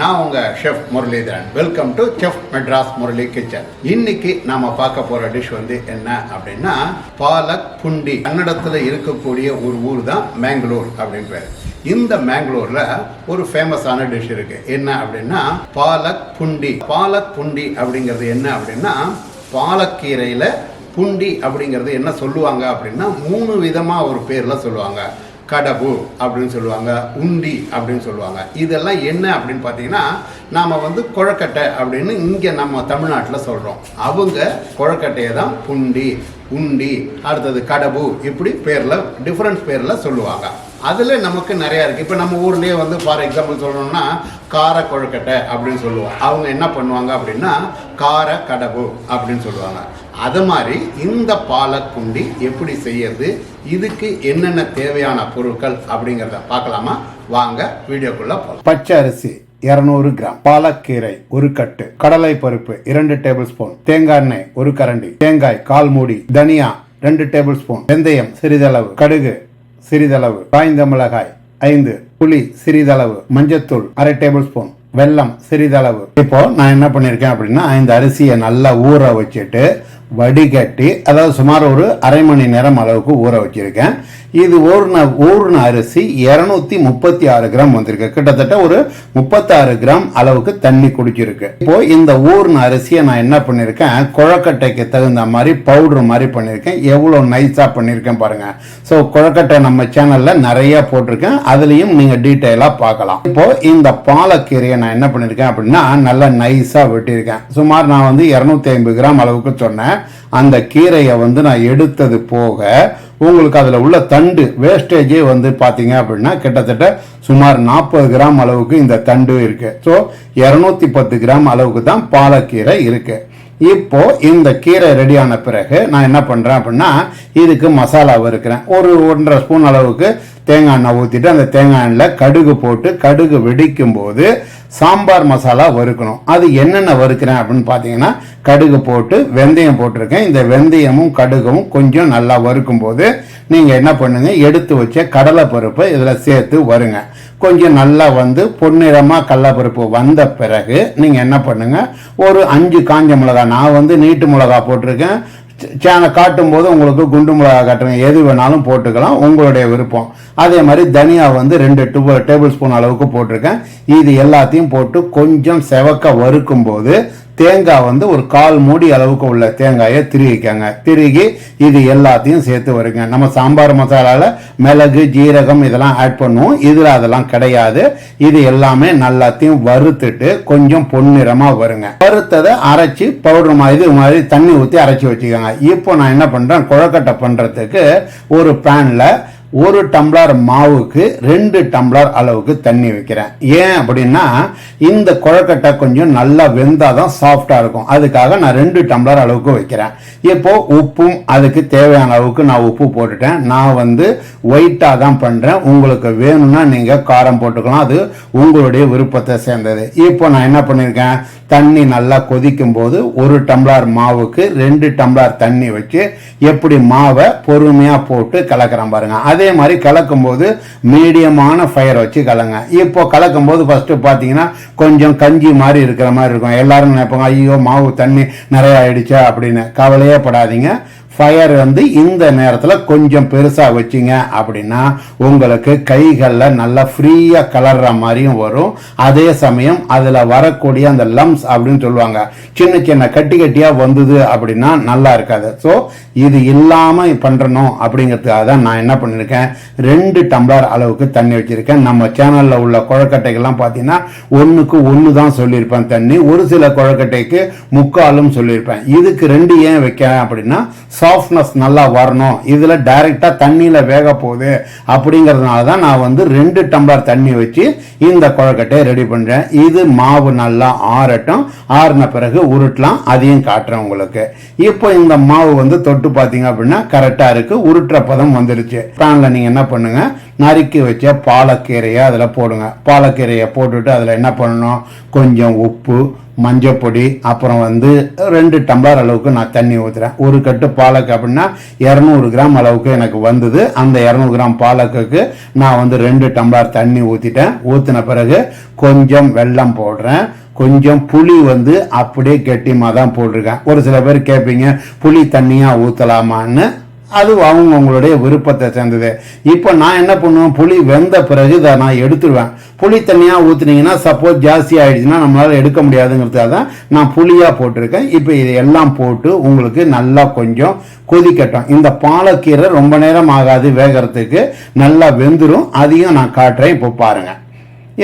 நான் உங்கள் chef Muralidharan. Welcome to chef Madras Murali kitchen இன்னைக்கு நாம பார்க்க போற டிஷ் வந்து என்ன அப்படின்னா பாலக் புண்டி. கன்னடத்தில் இருக்கக்கூடிய ஒரு ஊர் தான் மேங்களூர் அப்படின்னு பேர். இந்த மேங்களூர்ல ஒரு ஃபேமஸான டிஷ் இருக்கு. என்ன அப்படின்னா பாலக் புண்டி. பாலக் புண்டி அப்படிங்கிறது என்ன அப்படின்னா பாலக்கீரையில புண்டி அப்படிங்கிறது என்ன சொல்லுவாங்க அப்படின்னா மூணு விதமாக ஒரு பேரில் சொல்லுவாங்க. கடவு அப்படின்னு சொல்லுவாங்க உண்டி அப்படின்னு சொல்லுவாங்க. இதெல்லாம் என்ன அப்படின்னு பார்த்தீங்கன்னா நாம் வந்து குழக்கட்டை அப்படின்னு இங்கே நம்ம தமிழ்நாட்டில் சொல்கிறோம் அவங்க குழக்கட்டையை தான் புண்டி உண்டி அடுத்தது கடவு இப்படி பேரில் டிஃப்ரெண்ட் பேரில் சொல்லுவாங்க. அதில் நமக்கு நிறையா இருக்குது இப்போ நம்ம ஊர்லேயே வந்து ஃபார் எக்ஸாம்பிள் சொல்லணும்னா கார கொழுக்கட்டை அப்படின்னு சொல்லுவோம். அவங்க என்ன பண்ணுவாங்க அப்படின்னா கார கடவு அப்படின்னு சொல்லுவாங்க. அது மாதிரி இந்த பாலக்குண்டி எப்படி செய்யறது இதுக்கு என்னென்ன தேவையான பொருட்கள் அப்படிங்கிறத பார்க்கலாமா? வாங்க வீடியோக்குள்ள போகலாம் பச்சை அரிசி இருநூறு கிராம் பாலக்கீரை ஒரு கட்டு கடலை பருப்பு இரண்டு டேபிள் ஸ்பூன் தேங்காய் எண்ணெய் ஒரு கரண்டி தேங்காய் கால் மூடி தனியா ரெண்டு டேபிள் ஸ்பூன் வெந்தயம் சிறிதளவு கடுகு சிறிதளவு காய்ந்த மிளகாய் ஐந்து புளி சிறிதளவு மஞ்சத்தூள் அரை டேபிள் ஸ்பூன் வெல்லம் சிறிதளவு. இப்போ நான் என்ன பண்ணியிருக்கேன் அப்படின்னா இந்த அரிசியை நல்லா ஊற வச்சுட்டு வடிகட்டி அதாவது சுமார் ஒரு அரை மணி நேரம் அளவுக்கு ஊற வச்சுருக்கேன். இது ஊர்ன ஊர்ன அரிசி இரநூத்தி முப்பத்தி ஆறு கிராம் வந்திருக்கு. கிட்டத்தட்ட ஒரு முப்பத்தாறு கிராம் அளவுக்கு தண்ணி குடிச்சிருக்கு. இப்போ இந்த ஊர்ன அரிசியை நான் என்ன பண்ணியிருக்கேன் குழக்கட்டைக்கு தகுந்த மாதிரி பவுடர் மாதிரி பண்ணியிருக்கேன் எவ்வளோ நைஸாக பண்ணியிருக்கேன் பாருங்க. ஸோ குழக்கட்டை நம்ம சேனலில் நிறைய போட்டிருக்கேன். அதுலேயும் நீங்கள் டீட்டெயிலாக பார்க்கலாம். இப்போ இந்த பாலக்கீரையை நான் என்ன பண்ணியிருக்கேன் அப்படின்னா நல்லா நைஸாக வெட்டியிருக்கேன். சுமார் நான் வந்து இரநூத்தி ஐம்பது கிராம் அளவுக்கு சொன்னேன். அந்த கீரையை வந்து நான் எடுத்தது போக உங்களுக்கு அதில் உள்ள தண்டு வேஸ்டேஜே வந்து பார்த்தீங்க அப்படின்னா கிட்டத்தட்ட சுமார் நாற்பது கிராம் அளவுக்கு இந்த தண்டு இருக்கு. ஸோ இரநூத்தி பத்து கிராம் அளவுக்கு தான் பாலக்கீரை இருக்கு. இப்போ இந்த கீரை ரெடியான பிறகு நான் என்ன பண்ணுறேன் அப்படின்னா இதுக்கு மசாலா வறுக்கிறேன். ஒரு ஒன்றரை ஸ்பூன் அளவுக்கு தேங்காய் எண்ணெய் ஊற்றிட்டு அந்த தேங்காய் எண்ணெயில் கடுகு போட்டு கடுகு வெடிக்கும் போது சாம்பார் மசாலா வறுக்கணும். அது என்னென்ன வறுக்கிறேன் அப்படின்னு பார்த்தீங்கன்னா கடுகு போட்டு வெந்தயம் போட்டிருக்கேன். இந்த வெந்தயமும் கடுகும் கொஞ்சம் நல்லா வறுக்கும் போது நீங்கள் என்ன பண்ணுங்க எடுத்து வச்ச கடலை பருப்பை இதில் சேர்த்து வருங்க. கொஞ்சம் நல்லா வந்து பொன்னிறமாக கடலைப்பருப்பு வந்த பிறகு நீங்கள் என்ன பண்ணுங்கள் ஒரு அஞ்சு காஞ்ச மிளகா நான் வந்து நீட்டு மிளகா போட்டிருக்கேன். சேனை காட்டும் போது உங்களுக்கு குண்டு மிளகா காட்டுங்க எது வேணாலும் போட்டுக்கலாம். உங்களுடைய விருப்பம். அதே மாதிரி தனியா வந்து ரெண்டு டூ டேபிள் ஸ்பூன் அளவுக்கு போட்டிருக்கேன். இது எல்லாத்தையும் போட்டு கொஞ்சம் செவக்க வறுக்கும் போது தேங்காய் வந்து ஒரு கால் மூடி அளவுக்கு உள்ள தேங்காயை திருகிக்கங்க. திருகி இது எல்லாத்தையும் சேர்த்து வருங்க. நம்ம சாம்பார் மசாலாவில் மிளகு ஜீரகம் இதெல்லாம் ஆட் பண்ணுவோம். இதில் அதெல்லாம் கிடையாது. இது எல்லாமே நல்லாத்தையும் வறுத்துட்டு கொஞ்சம் பொன்னிறமாக வருங்க. வறுத்ததை அரைச்சி பவுடர் மாதிரி இது மாதிரி தண்ணி ஊற்றி அரைச்சி வச்சுக்கோங்க. இப்போ நான் என்ன பண்ணுறேன் குழக்கட்டை பண்ணுறதுக்கு ஒரு பேனில் ஒரு டம்ளர் மாவுக்கு ரெண்டு டம்ளர் அளவுக்கு தண்ணி வைக்கிறேன். ஏன் அப்படின்னா இந்த குழக்கட்டை கொஞ்சம் நல்லா வெந்தாதான் சாஃப்டாக இருக்கும். அதுக்காக நான் ரெண்டு டம்ளர் அளவுக்கு வைக்கிறேன். இப்போது உப்பும் அதுக்கு தேவையான அளவுக்கு நான் உப்பு போட்டுட்டேன். நான் வந்து ஒயிட்டாக தான் பண்ணுறேன் உங்களுக்கு வேணும்னா நீங்கள் காரம் போட்டுக்கலாம். அது உங்களுடைய விருப்பத்தை சேர்ந்தது. இப்போ நான் என்ன பண்ணியிருக்கேன் தண்ணி நல்லா கொதிக்கும் போது ஒரு டம்ளர் மாவுக்கு ரெண்டு டம்ளர் தண்ணி வச்சு எப்படி மாவை பொறுமையாக போட்டு கலக்கிறேன் பாருங்கள் அதே அதே மாதிரி கலக்கும் போது மீடியமான ஃபயர் வச்சு கலங்க. இப்போ கலக்கும் போது ஃபஸ்ட்டு பார்த்தீங்கன்னா கொஞ்சம் கஞ்சி மாதிரி இருக்கிற மாதிரி இருக்கும். எல்லாரும் நினைப்பாங்க ஐயோ மாவு தண்ணி நிறைய ஆயிடுச்சா? அப்படின்னு கவலையே படாதீங்க. ஃபயர் வந்து இந்த நேரத்தில் கொஞ்சம் பெருசாக வச்சிங்க அப்படின்னா உங்களுக்கு கைகளில் நல்லா ஃப்ரீயாக கலர்ற மாதிரியும் வரும். அதே சமயம் அதில் வரக்கூடிய அந்த லம்ஸ் அப்படின்னு சொல்லுவாங்க. சின்ன சின்ன கட்டி கட்டியாக வந்தது அப்படின்னா நல்லா இருக்காது. ஸோ இது இல்லாமல் பண்ணுறணும் அப்படிங்கிறதுக்காக தான் நான் என்ன பண்ணியிருக்கேன் ரெண்டு டம்ளர் அளவுக்கு தண்ணி வச்சுருக்கேன். நம்ம சேனலில் உள்ள குழக்கட்டைகள்லாம் பார்த்தீங்கன்னா ஒன்றுக்கு ஒன்று தான் சொல்லியிருப்பேன் தண்ணி. ஒரு சில குழக்கட்டைக்கு முக்காலும் சொல்லியிருப்பேன். இதுக்கு ரெண்டு ஏன் வைக்கிறேன் அப்படின்னா சாஃப்ட்னஸ் நல்லா வரணும். இதில் டைரெக்டாக தண்ணியில் வேக போகுது. அப்படிங்கிறதுனால தான் நான் வந்து ரெண்டு டம்ளர் தண்ணி வச்சு இந்த குழக்கட்டையை ரெடி பண்ணுறேன் இது மாவு நல்லா ஆறட்டும். ஆறின பிறகு உருட்டலாம். அதையும் காட்டுறேன் உங்களுக்கு. இப்போ இந்த மாவு வந்து தொட்டு பார்த்தீங்க அப்படின்னா கரெக்டாக இருக்குது உருட்டுற பதம் வந்துருச்சு. பேனில் நீங்கள் என்ன பண்ணுங்கள் நறுக்கி வச்ச பாலக்கீரையை அதில் போடுங்க. பாலக்கீரையை போட்டுட்டு அதில் என்ன பண்ணணும்? கொஞ்சம் உப்பு மஞ்சப்பொடி அப்புறம் வந்து ரெண்டு டம்ளர் அளவுக்கு நான் தண்ணி ஊற்றுறேன் ஒரு கட்டு பாலக்கு அப்படின்னா இரநூறு கிராம் அளவுக்கு எனக்கு வந்தது. அந்த இரநூறு கிராம் பாலக்குக்கு நான் வந்து ரெண்டு டம்ளர் தண்ணி ஊற்றிட்டேன் ஊற்றின பிறகு கொஞ்சம் வெள்ளம் போடுறேன். கொஞ்சம் புளி வந்து அப்படியே கெட்டியமாக தான் போட்டிருக்கேன். ஒரு சில பேர் கேட்பீங்க புளி தண்ணியாக ஊற்றலாமான்னு அது அவங்கவுங்களுடைய விருப்பத்தை சேர்ந்தது. இப்போ நான் என்ன பண்ணுவேன்? புளி வெந்த பிறகு இதை நான் எடுத்துருவேன். புளி தண்ணியாக ஊற்றுனீங்கன்னா சப்போஸ் ஜாஸ்தி ஆகிடுச்சுன்னா நம்மளால் எடுக்க முடியாதுங்கிறதுக்காக தான் நான் புளியாக போட்டிருக்கேன். இப்போ இது எல்லாம் போட்டு உங்களுக்கு நல்லா கொஞ்சம் கொதிக்கட்டும். இந்த பாலக்கீரை ரொம்ப நேரம் ஆகாது வேகறதுக்கு. நல்லா வெந்துடும் அதையும் நான் காட்டுறேன். இப்போ பாருங்கள்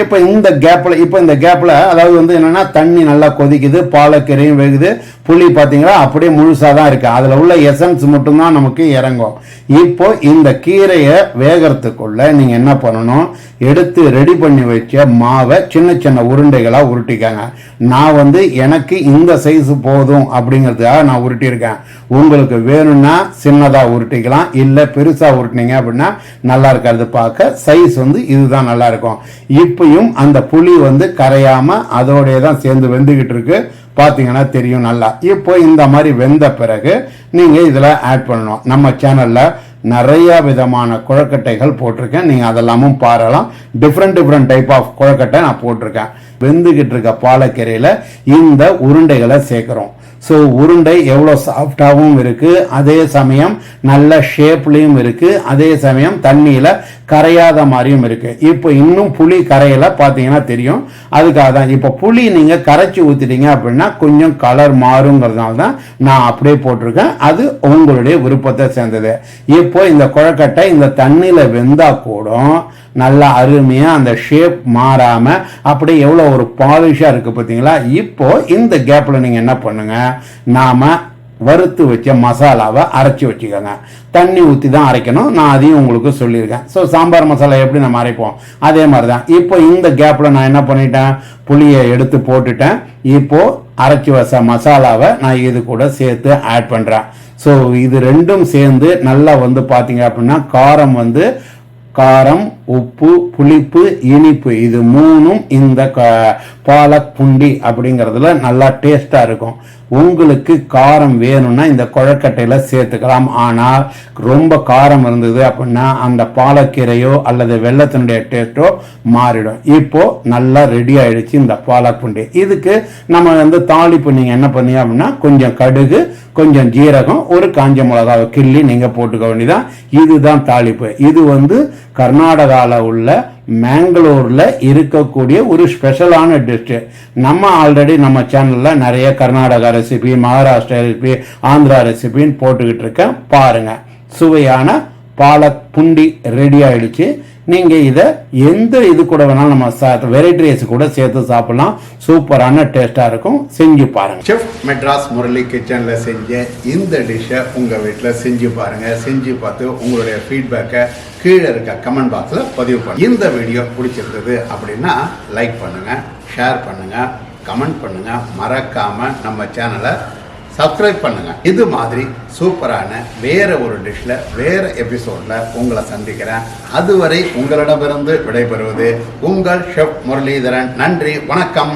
இப்போ இந்த கேப்பில் இப்போ இந்த கேப்பில் அதாவது வந்து என்னென்னா தண்ணி நல்லா கொதிக்குது பாலக்கீரையும் வேகுது. புளி பார்த்தீங்களா அப்படியே முழுசாக தான் இருக்குது அதில் உள்ள எசன்ஸ் மட்டும்தான் நமக்கு இறங்கும். இப்போ இந்த கீரையை வேகறதுக்குள்ள நீங்கள் என்ன பண்ணணும்? எடுத்து ரெடி பண்ணி வச்ச மாவை சின்ன சின்ன உருண்டைகளாக உருட்டிக்கங்க. நான் வந்து எனக்கு இந்த சைஸு போதும் அப்படிங்கிறதுக்காக நான் உருட்டியிருக்கேன். உங்களுக்கு வேணும்னா சின்னதாக உருட்டிக்கலாம். இல்லை பெருசாக உருட்டினீங்க அப்படின்னா நல்லா இருக்காது. பார்க்க சைஸ் வந்து இதுதான் நல்லா இருக்கும். இப்பயும் அந்த புளி வந்து கரையாமல் அதோடைய தான் சேர்ந்து வெந்துக்கிட்டு இருக்குது பார்த்தீங்கன்னா தெரியும் நல்லா. இப்போ இந்த மாதிரி வெந்த பிறகு நீங்கள் இதில் ஆட் பண்ணணும். நம்ம சேனலில் நிறைய விதமான குழக்கட்டைகள் போட்டிருக்கேன். நீங்கள் அதெல்லாமும் பாரலாம். டிஃப்ரெண்ட் டிஃப்ரெண்ட் டைப் ஆஃப் குழக்கட்டை நான் போட்டிருக்கேன். வெந்துகிட்டு இருக்க பாலக்கீரையில் இந்த உருண்டைகளை சேர்க்குறோம். ஸோ உருண்டை எவ்வளோ சாஃப்டாகவும் இருக்குது அதே சமயம் நல்ல ஷேப்லேயும் இருக்குது அதே சமயம் தண்ணியில் கரையாத மாதிரியும் இருக்குது இப்போ இன்னும் புளி கரையில் பார்த்தீங்கன்னா தெரியும். அதுக்காக தான். இப்போ புளி நீங்கள் கரைச்சி ஊற்றிட்டீங்க அப்படின்னா கொஞ்சம் கலர் மாறுங்கிறதுனால தான் நான் அப்படியே போட்டிருக்கேன். அது உங்களுடைய விருப்பத்தை சேர்ந்தது. இப்போ இந்த குழக்கட்டை இந்த தண்ணியில் வெந்தால் கூட நல்லா அருமையாக அந்த ஷேப் மாறாமல் அப்படியே எவ்வளோ ஒரு பாலிஷாக இருக்குது பார்த்தீங்களா? இப்போ இந்த கேப்பில் நீங்கள் என்ன பண்ணுங்கள் நாம் வறுத்து வச்ச மசாலாவை அரைச்சி வச்சுக்கோங்க. தண்ணி ஊற்றி தான் அரைக்கணும். நான் அதையும் உங்களுக்கு சொல்லியிருக்கேன். ஸோ சாம்பார் மசாலா எப்படி நம்ம அரைப்போம்? அதே மாதிரி தான் இப்போ இந்த கேப்பில் நான் என்ன பண்ணிட்டேன்? புளியை எடுத்து போட்டுட்டேன். இப்போது அரைச்சி வச்ச மசாலாவை நான் இது கூட சேர்த்து ஆட் பண்ணுறேன் ஸோ இது ரெண்டும் சேர்ந்து நல்லா வந்து பார்த்தீங்க அப்படின்னா காரம் வந்து காரம் உப்பு புளிப்பு இனிப்பு இது மூணும் இந்த க பாலக் புண்டி அப்படிங்கிறதுல நல்லா டேஸ்டாக இருக்கும். உங்களுக்கு காரம் வேணும்னா இந்த குழக்கட்டையில் சேர்த்துக்கலாம். ஆனால் ரொம்ப காரம் இருந்தது அப்படின்னா அந்த பாலக்கீரையோ அல்லது வெள்ளத்தினுடைய டேஸ்ட்டோ மாறிடும். இப்போ நல்லா ரெடி ஆயிடுச்சு இந்த பாலக் புண்டி இதுக்கு நம்ம வந்து தாளிப்பு நீங்கள் என்ன பண்ணீங்க அப்படின்னா கொஞ்சம் கடுகு கொஞ்சம் ஜீரகம் ஒரு காஞ்ச மிளகாவை கிள்ளி நீங்கள் போட்டுக்க வேண்டியதான் இதுதான் தாளிப்பு. இது வந்து கர்நாடகாவில் உள்ள மேங்களூரில் இருக்கக்கூடிய ஒரு ஸ்பெஷலான டிஷ்ஷு நம்ம ஆல்ரெடி நம்ம சேனலில் நிறைய கர்நாடகா ரெசிபி மகாராஷ்டிரா ரெசிபி ஆந்திரா ரெசிபின்னு போட்டுக்கிட்டு இருக்கேன். பாருங்கள் சுவையான பாலக் புண்டி ரெடி ஆயிடுச்சு. நீங்கள் இதை எந்த இது கூட வேணாலும் நம்ம சா வெரைட்டி ரைஸ் கூட சேர்த்து சாப்பிடலாம். சூப்பரான டேஸ்ட்டாக இருக்கும். செஞ்சு பாருங்கள் செஃப் மெட்ராஸ் முரளி கிச்சனில் செஞ்ச இந்த டிஷ்ஷை உங்கள் வீட்டில் செஞ்சு பாருங்கள் செஞ்சு பார்த்து உங்களுடைய ஃபீட்பேக்கை கீழே இருக்க கமெண்ட் பாக்ஸில் பதிவு பண்ணுங்க இந்த வீடியோ பிடிச்சிருந்தது அப்படின்னா லைக் பண்ணுங்கள் ஷேர் பண்ணுங்கள் கமெண்ட் பண்ணுங்கள் மறக்காமல் நம்ம சேனலை சப்ஸ்கிரைப் பண்ணுங்கள் இது மாதிரி சூப்பரான வேற ஒரு டிஷ்ல வேற எபிசோடில் உங்களை சந்திக்கிறேன். அதுவரை உங்களிடமிருந்து விடைபெறுவது உங்கள் ஷெஃப் முரளிதரன். நன்றி வணக்கம்.